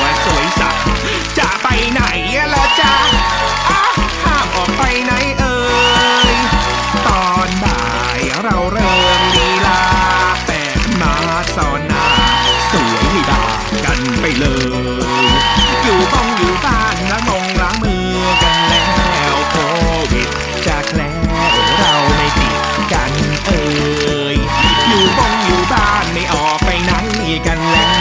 วสวยสักจะไปไหนละจ้าห้ามออกไปไหนเอ่ย ตอนบ่ายเราเริ่มลีลาแปบมาสอนหน้า สวยให้ด่ากันไปเลย อยู่บ้องอยู่บ้านล้างมงล้างมือกันแล้วโควิดจะแคล้วเราไม่ติดกันเอ่ย อยู่บ้องอยู่บ้านไม่ออกไปไหนกันแล้ว